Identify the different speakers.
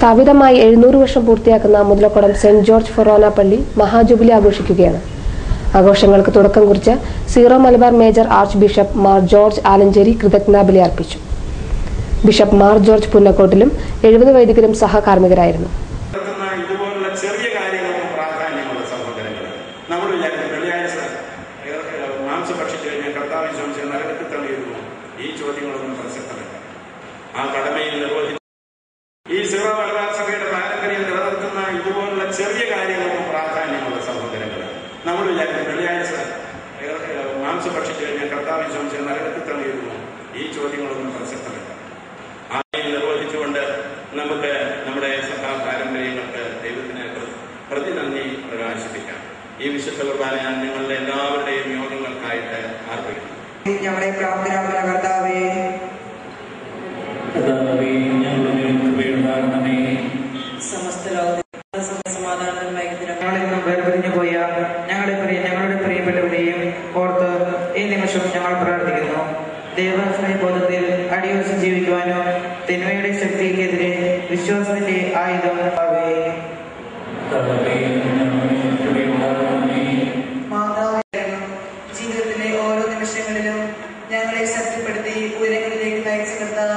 Speaker 1: സ്ഥാപിതമായി എഴുന്നൂറ് വർഷം പൂർത്തിയാക്കുന്ന മുതലക്കുടം സെന്റ് ജോർജ് ഫൊറോന പള്ളി മഹാജുബിലി ആഘോഷിക്കുകയാണ്. ആഘോഷങ്ങൾക്ക് തുടക്കം കുറിച്ച് Syro Malabar major archbishop Mar George Alencherry കൃതജ്ഞാബലി അർപ്പിച്ചു. ബിഷപ്പ് മാർ ജോർജ് പുന്നക്കോട്ടിലും എഴുപത് വൈദികരും സഹകാർമ്മികരായിരുന്നു.
Speaker 2: ചെറിയ പ്രാധാന്യമുള്ള നമ്മൾ ഈ ചോദ്യങ്ങളൊന്നും പ്രസക്തമല്ല. ആ കടമയിൽ ഈ സീറോ മലബാർ സഭയുടെ പാരമ്പര്യം നിലനിർത്തുന്ന ഇതുപോലുള്ള ചെറിയ കാര്യങ്ങൾക്ക് പ്രാധാന്യമുള്ള സഹോദരങ്ങൾ നമ്മൾ വിചാരിക്കും വെള്ളിയാഴ്ച മാംസം ഭക്ഷിച്ചു കഴിഞ്ഞാൽ കർത്താവ് ചോദിച്ചാൽ നരകത്തിൽ തള്ളിയിരുന്നു ഈ ചോദ്യങ്ങളൊന്നും പ്രസക്തമല്ല. ആരെയും നിർവഹിച്ചുകൊണ്ട് നമുക്ക് നമ്മുടെ സഭാ പാരമ്പര്യങ്ങൾക്ക് ദൈവത്തിന് പ്രതി നന്ദി പ്രകാശിപ്പിക്കാം. ഈ വിശുദ്ധ കുർബാന ഞാൻ നിങ്ങളുടെ എല്ലാവരുടെയും യോഗങ്ങൾക്കായിട്ട്
Speaker 3: ആർപ്പിക്കുന്നു. ദൈവസ്നേഹബോധത്തിൽ അടിയുറച്ച് ജീവിക്കുവാനോ തിന്മയുടെ ശക്തിക്കെതിരെ വിശ്വാസത്തിന്റെ ആയുധം
Speaker 4: ജീവിതത്തിലെ ഓരോ നിമിഷങ്ങളിലും ഞങ്ങളെ ശക്തിപ്പെടുത്തി ഉയരങ്ങളിലേക്ക് നയിച്ചു നിർത്താൻ